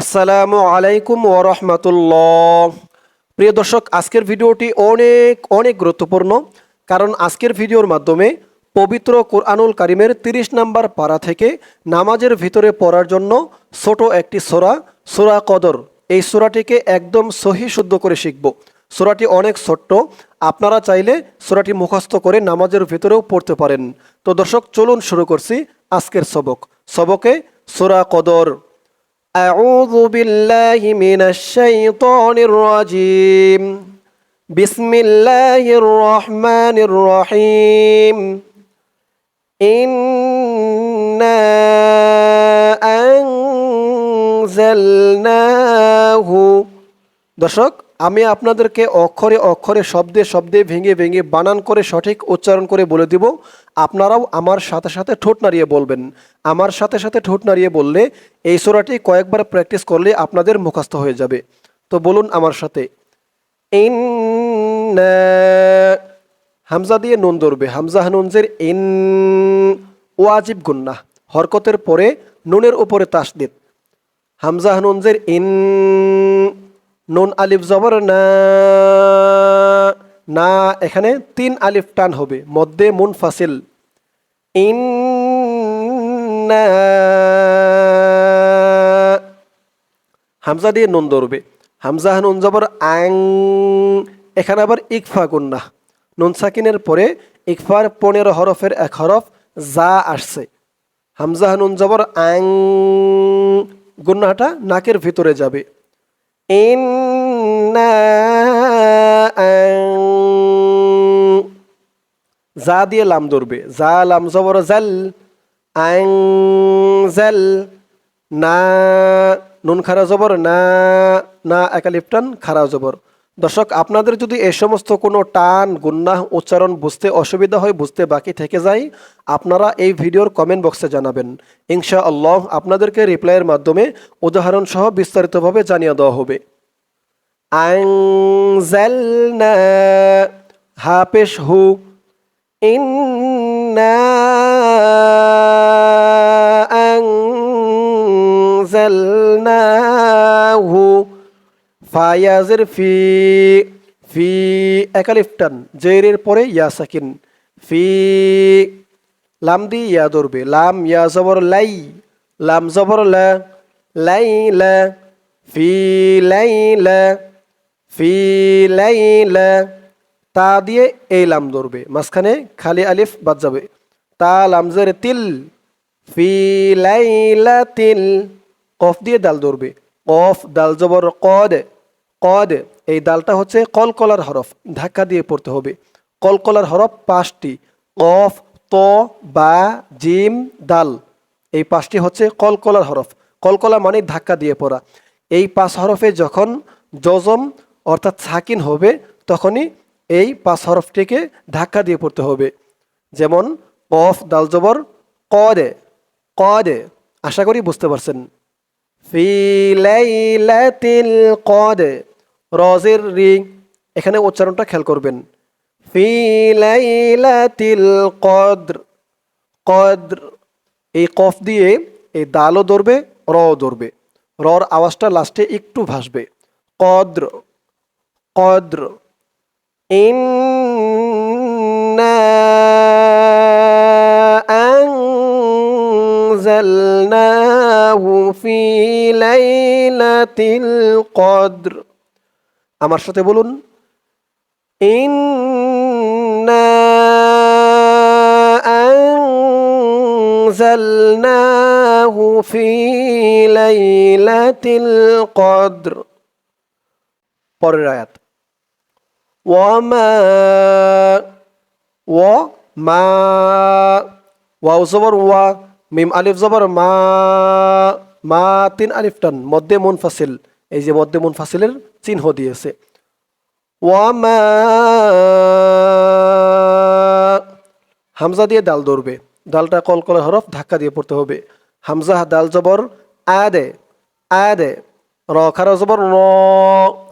আসসালামু আলাইকুম ওরহমতুল্লাহ প্রিয় দর্শক, আজকের ভিডিওটি অনেক অনেক গুরুত্বপূর্ণ, কারণ আজকের ভিডিওর মাধ্যমে পবিত্র কোরআনুল কারিমের তিরিশ নাম্বার পাড়া থেকে নামাজের ভিতরে পড়ার জন্য ছোট একটি সোরা সোরা কদর। এই সোরাটিকে একদম সহি শুদ্ধ করে শিখব। সোরাটি অনেক ছোট্ট, আপনারা চাইলে সোরাটি মুখস্থ করে নামাজের ভিতরেও পড়তে পারেন। তো দর্শক, চলুন শুরু করছি আজকের সবক। সবকে সোরা কদর। أعوذ بالله من الشيطان الرجيم بسم الله الرحمن الرحيم إنا أنزلناه দর্শক আমি আপনাদেরকে অক্ষরে অক্ষরে শব্দে শব্দে ভেঙে ভেঙে বানান করে সঠিক উচ্চারণ করে বলে দিব আপনারাও আমার সাথে সাথে ঠোঁট নাড়িয়ে বলবেন। আমার সাথে সাথে ঠোঁট নাড়িয়ে বললে এই সোরাটি কয়েকবার প্র্যাকটিস করলে আপনাদের মুখস্থ হয়ে যাবে। তো বলুন আমার সাথে। ইন্না হামজা দিয়ে নুন ধরবে। হামজা হানুনজের ইন ওয়াজিব গুন্না। হরকতের পরে নুনের উপরে তাসদিদ। হামজা হানুনজের ইন নুন আলিফ জবর না না, এখানে তিন আলিফ টান হবে। মধ্যে মুন ফাসিল। ইন হামজা দিয়ে নুন ধরবে। হামজা নুন জবর আং, এখানে আবার ইকফা গুন্না। নুন সাকিনের পরে ইকফার পনেরো হরফের এক হরফ যা আসছে। হামজা নুন জবর আং, গুন্নাটা নাকের ভিতরে যাবে। ইন্না যা দিয়ে লাম ধরবে। যা লাম, জবর, জাল। আং জাল না, নুন, খারা, জবর। না না একালিপ টান খারা, জবর। দর্শক, আপনাদের যদি এ সমস্ত কোনো টান গুন্না উচ্চারণ বুঝতে অসুবিধা হয়, বুঝতে বাকি থেকে যায়, আপনারা এই ভিডিওর কমেন্ট বক্সে জানাবেন। ইনশা আল্লাহ আপনাদেরকে রিপ্লাইয়ের মাধ্যমে উদাহরণ সহ বিস্তারিতভাবে জানিয়ে দেওয়া হবে। আংজালনা হা হু ইন্না হু ফায়াজের ফি ফি একালিফটান জেরের পরে ইয়া সাকিন ফি লাম দি ইয়া ধরবে লাম ইয়া জবর লাই লাম জবর লাই লা ফি লাই লা ফি তা দিয়ে এই লাম ধরবে। মাঝখানে খালি আলিফ বাদ যাবে। তা লামজের তিল, ফি তিল কফ দিয়ে দাল ধরবে। কফ দাল জবর কদ কদ, এই দালটা হচ্ছে কলকলার হরফ, ধাক্কা দিয়ে পড়তে হবে। কলকলার হরফ পাঁচটি। কফ, ত, বা, জিম দাল এই পাঁচটি হচ্ছে কলকলার হরফ। কলকলা মানে ধাক্কা দিয়ে পড়া। এই পাঁচ হরফে যখন জজম অর্থাৎ সাকিন হবে তখনই এই পাঁচ হরফটিকে ধাক্কা দিয়ে পড়তে হবে। যেমন, কফ, দাল জবর ক দে ক দে আশা করি বুঝতে পারছেন। লাইলাতিল কদে, রজের রিং। এখানে উচ্চারণটা খেয়াল করবেন। ফি লাইলাতিল কদ্র কদ্র। এই কফ দিয়ে এই দালও ধরবে র ধরবে। রর আওয়াজটা লাস্টে একটু ভাসবে। কদ্র। قدر إنا أنزلناه في ليلة القدر আমার সাথে বলুন إنا أنزلناه في ليلة القدر পরের আয়াত ওয়ামা ও মা মিম মা মা তিন এই যে চিহ্ন দিয়েছে. হামজা দিয়ে ডাল ধরবে। ডালটা কলকলা হরফ ধাক্কা দিয়ে পড়তে হবে। হামজা দাল জবর, আদে আদে, র, খারা জবর র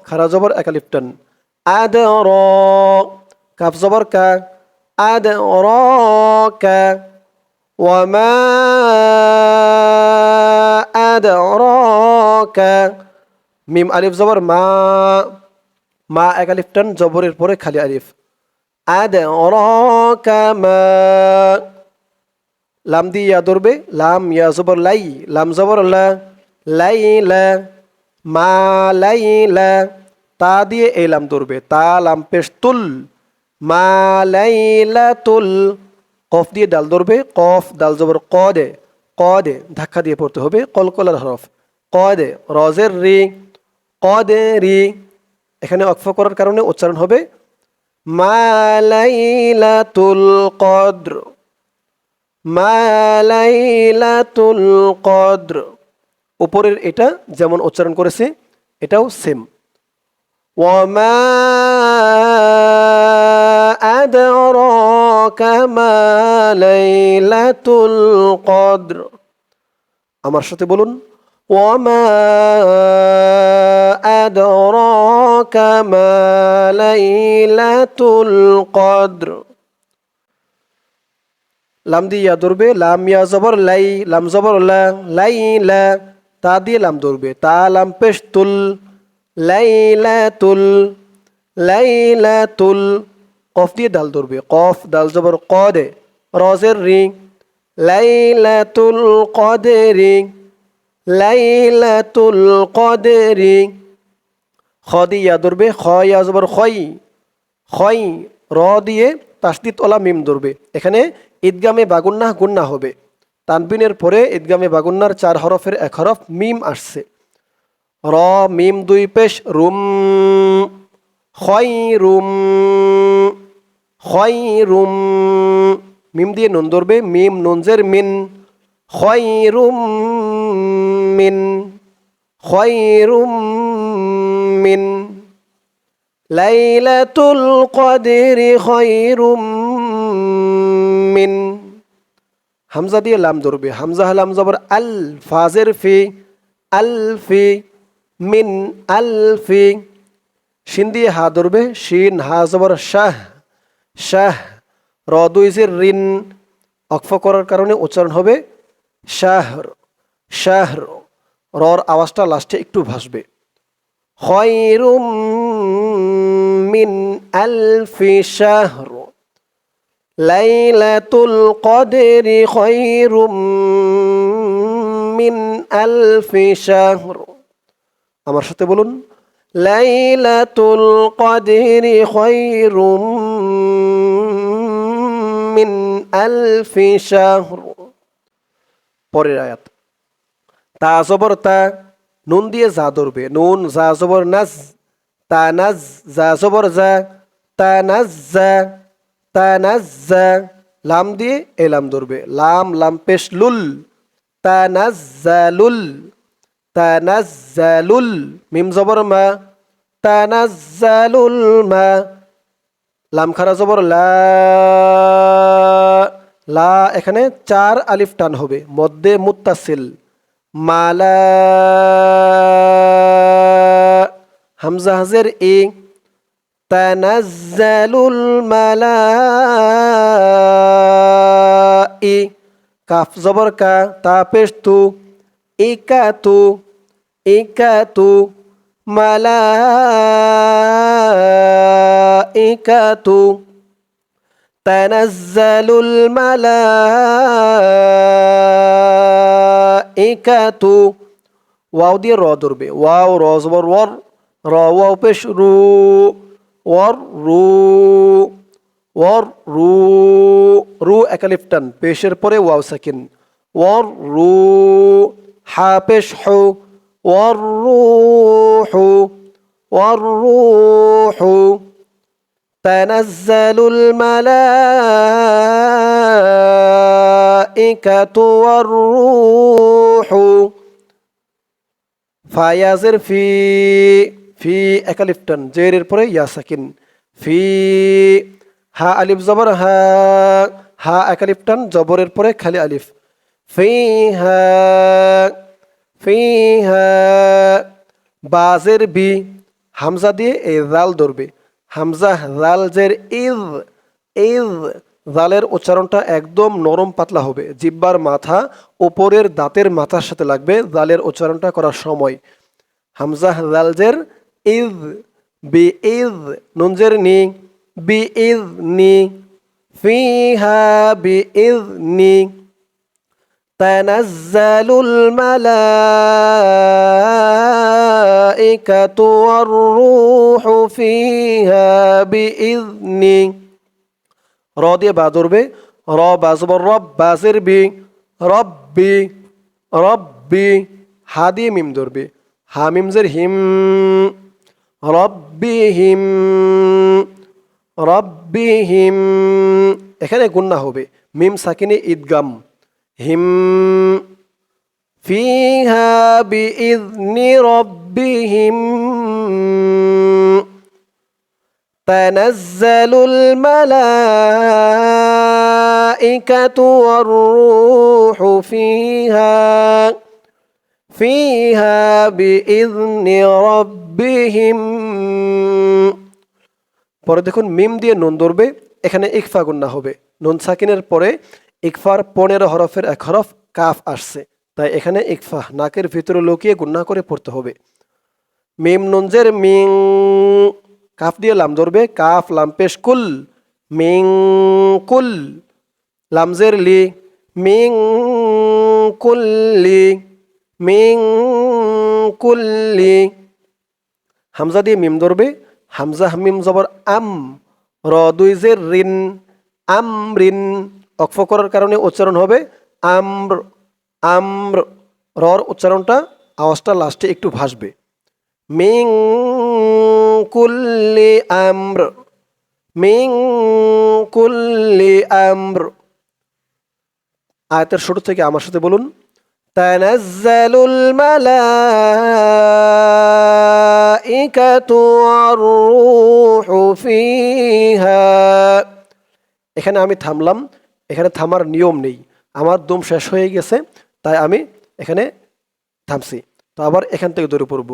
খারা জবর একালিপ্টন আদ র কাফ জবর কা আদ র কা وما আদরাকা মিম আলিফ জবর মা মা এক আলিফ টান জবরের পরে খালি আলিফ আদরাকা মা লাম দিয়ে ইয়া ধরবে লাম ইয়া জবর লাই লাম জবর লা লাই লা মা লাই লা তা দিয়ে এই লাম ধরবে। তা লাম পেশ তুল, মা লাই লা তুল কফ দিয়ে ডাল ধরবে। কফ, ডাল জবর ক দে ক দে, ধাক্কা দিয়ে পড়তে হবে। কলকলার হরফ, ক দে, রজের রি, ক দে রি। এখানে অক্ষ করার কারণে উচ্চারণ হবে মালাইলাতুল কদ্র মালাইলাতুল কদ্র। উপরের এটা যেমন উচ্চারণ করেছে, এটাও সেম ওয়ামা আদরাকা মা লাইলাতুল কদ্র আমার সাথে বলুন, ওয়ামা আদরাকা মা লাইলাতুল কদ্র লাম দিয়ে ধরবে, লাম, ইয়া, জবর, লাই, লাম, জবর, লা লাই লা তা দিয়ে লাম ধরবে, তা, লাম, পেশ, তুল। লাইলা তুল কফ দিয়ে ডাল ধরবে। কফ, ডাল জবর ক দে রজের রিং। লাইলাতুল কদে রিং, লাইলাতুল কদে রিং। খ দিয়ে ধরবে, খ ইয়া জবর খই। খই, র দিয়ে তাসদিত ওলা মিম ধরবে। এখানে ঈদগামে বাগুন্না গুন্না হবে। তানবিনের পরে ঈদগামে বাগুন্নার চার হরফের এক হরফ মিম আসছে। র মিম দুই পেশ রুম খই রুম খই রুম মিম দিয়ে নুন ধরবে, মিম নুনজের মিন খই রুম মিন খই রুম মিন। লাইলাতুল কদরি খৈরুম মিন। হামজা দিয়ে লাম ধরবে, হামজা হালাম জবর আল, ফাজের ফি, আল ফি। মিন আলফি। সিন দিয়ে হা ধরবে, শিন, হা জবর, শাহ। শাহ, র দুইজির ঋণ অক্ষ করার কারণে উচ্চারণ হবে শাহ শাহ, রর আওয়াজটা লাস্টে একটু ভাসবে। খয়রুম মিন আলফি শাহর লাইলাতুল কদেরি খয়রুম মিন আলফি শাহর আমার সাথে বলুন, লাইলাতুল কদরি খৈরুম মিন আলফি শাহর। পরের আয়াত। তা জবর, তা নুন দিয়ে যা ধরবে। নুন, যা জবর, নাজ, তা নাজ, যা জবর, যা, তা নাজ, যা, তা নাজ, যা, লাম দিয়ে এলাম লাম ধরবে। লাম লাম পেশ, লুল, তা নাজ, যা, লুল। তা নাজ লুল মিম জবর মা তা নাজ লুল মা, লাম খারা জবর লা লা, এখানে চার আলিফ টান হবে মধ্যে মুত্তাসিল মালা হামজা হাজের ই তানাজ্জালুল মালা ই কাফ জবর কা, তা পেশ তু ইকাতু ইকাতু মালাইকাতু, তানাজ্জালুল মালাইকাতু। ওয়াও দিয়ে র ধরবে। ওয়াও, র জবর, ওয়ার, র, ওয়াও পেশ, রু, ওয়ার রু ওয়ার, রু রু, একালিফটান। পেশের পরে ওয়াও সাকিন। ওয়ার, রু হা পেশ হু ওয়ার রুহু ওয়ার রুহু تنزل الملائكة والروح ফায়াজের ফি ফি একালিফটন জেরের পরে ইয়া সাকিন ফি হা আলিফ জবর হা হা একালিফটন জবরের পরে খালি আলিফ ফি হা ফি হা বাজের বি, হামজা দিয়ে এই রাল ধরবে। হামজা রাল জের ইজ ইজ জালের উচ্চারণটা একদম নরম পাতলা হবে। জিব্বার মাথা ওপরের দাঁতের মাথার সাথে লাগবে জালের উচ্চারণটা করার সময়। হামজা জালজের ইজ বি ইজ নুনজের নি, বি ইজ নি, ফিহা, বি ইজ নি। تنزل الملائكة والروح فيها بإذنه র দিয়ে বা ধরবে র বা জবর রব বাজের বি রব্বি রব্বি হা দিয়ে মিম ধরবে হা মিমজের হিম রব্বি হিম রব্বি হিম এখানে গুন্না হবে মিম সাকিনে ঈদগাম হিম فيها بإذن ربهم تنزل الملائكة والروح فيها فيها بإذن ربهم পরে দেখুন মিম দিয়ে নুন ধরবে এখানে ইকফা গুন্না হবে নুন সাকিনের পরে ইকফার পনেরো হরফের এক হরফ কাফ আসছে, তাই এখানে ইকফা নাকের ভিতরে লুকিয়ে গুন্না করে পড়তে হবে। মিম নুনজের মিং, কাফ দিয়ে লাম ধরবে, কাফ, লাম পেশ কুল, মিং কুল, লামজের লি, মিং কুল্লি মিং কুল্লি হামজা দিয়ে মিম ধরবে, হামজা মিম জবর আম, র দুই জের রিন, আম রিন। অক্ফ করার কারণে উচ্চারণ হবে আম্র আম্র রর উচ্চারণটা আওয়াজটা লাস্টে একটু ভাসবে মিং কুল্লি আম্র মিং কুল্লি আম্র আয়াতের শুরু থেকে আমার সাথে বলুন تنزل الملائكة والروح فيها এখানে আমি থামলাম এখানে থামার নিয়ম নেই। আমার দম শেষ হয়ে গেছে, তাই আমি এখানে থামছি। তো আবার এখান থেকে দৌড়ে পড়ব।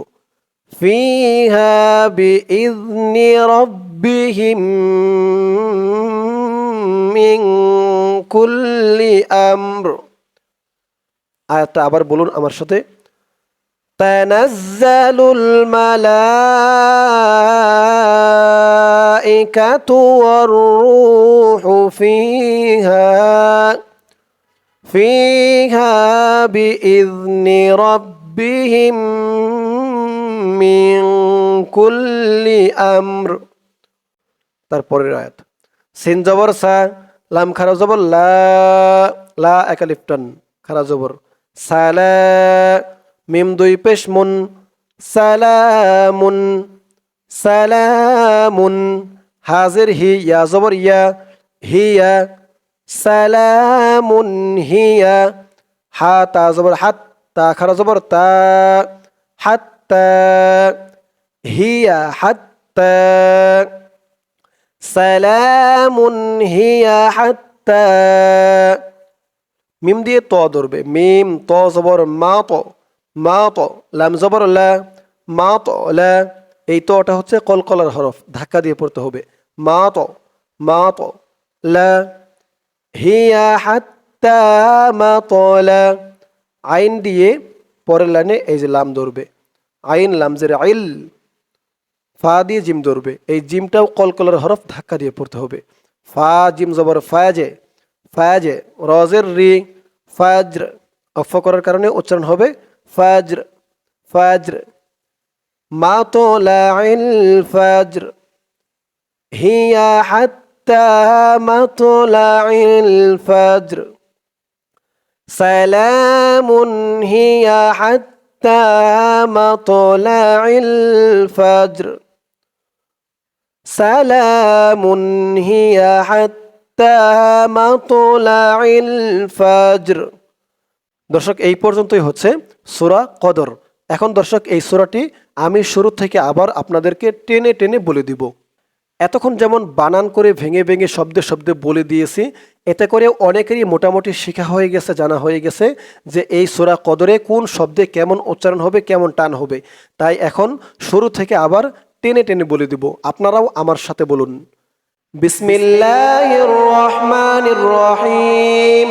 আয়াতটা আবার বলুন আমার সাথে। তানাজ্জালুল মালা الملائكة والروح فيها فيها بإذن ربهم من كل أمر তারপরের আয়াত সিন জবর সা লাম খারা জবর লা লা একালিফটন খারা জবর সালা মিম দুই পেশ মুন সালামুন সালামুন হাজির হি ইয়া জবর ইয়া হিয়া সালামুন হিয়া হা তা জবর হাত তা খারা জবর তা হাত্তা হিয়া হাত্তা সালামুন হিয়া হাত্তা মিম দিয়ে ত ধরবে মিম ত জবর মা ত মা ত লাম জবর লা মা ত লা এই তটা হচ্ছে কলকলার হরফ, ধাক্কা দিয়ে পড়তে হবে। মা ত মা ত হিয়া মা আইন দিয়ে পরের লাইনে এই যে লাম ধরবে। আইন, লাম লামজের আইল, ফা দিয়ে জিম ধরবে। এই জিমটাও কলকলার হরফ, ধাক্কা দিয়ে পড়তে হবে। ফা, জিম জবর ফায়াজে ফায়াজে, রজের রি ফাজর অফ করার কারণে উচ্চারণ হবে ফাজর ফাজর মা তো লাইল ফাজর হিয়া হাত্তা মা তো লাইল ফাজর سلام هي حتى مطلع الفجر سلام هي حتى مطلع الفجر দর্শক এই পর্যন্তই হচ্ছে সূরা কদর এখন দর্শক, এই সুরাটি আমি শুরু থেকে আবার আপনাদেরকে টেনে টেনে বলে দিব। এতক্ষণ যেমন বানান করে ভেঙে ভেঙে শব্দে শব্দে বলে দিয়েছি, এতে করে অনেকেরই মোটামুটি শেখা হয়ে গেছে, জানা হয়ে গেছে যে এই সোরা কদরে কোন শব্দে কেমন উচ্চারণ হবে, কেমন টান হবে। তাই এখন শুরু থেকে আবার টেনে টেনে বলে দিব। আপনারাও আমার সাথে বলুন। বিসমিল্লাহ রহিম।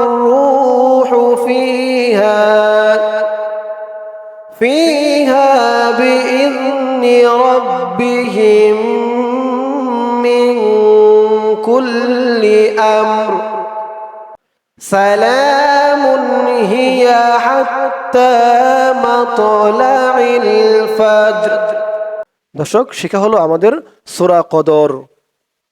والروح فيها فيها بإذن ربهم من كل أمر سلام هي حتى مطلع الفجر দর্শক শেখা হলো আমাদের সূরা কদর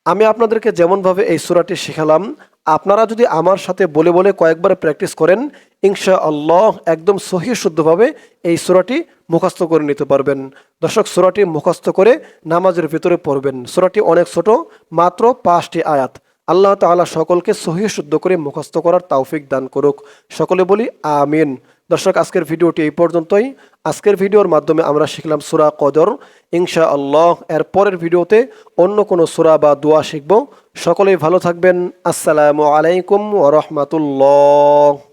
আমি আপনাদেরকে যেমনভাবে এই সূরাটি শেখালাম আপনারা যদি আমার সাথে বলে বলে কয়েকবার প্র্যাকটিস করেন ইনশা আল্লাহ একদম সহি শুদ্ধভাবে এই সুরাটি মুখস্থ করে নিতে পারবেন। দর্শক, সুরাটি মুখস্থ করে নামাজের ভিতরে পড়বেন। সুরাটি অনেক ছোট, মাত্র পাঁচটি আয়াত। আল্লাহ তালা সকলকে সহি শুদ্ধ করে মুখস্থ করার তাওফিক দান করুক। সকলে বলি, আমিন। দর্শক, আজকের ভিডিওটি এই পর্যন্তই। আজকের ভিডিওর মাধ্যমে আমরা শিখলাম সুরা কদর। ইনশা আল্লাহ এর পরের ভিডিওতে অন্য কোনো সুরা বা দোয়া শিখব। সকলেই ভালো থাকবেন। আসসালামু আলাইকুম ওরহমতুল্লাহ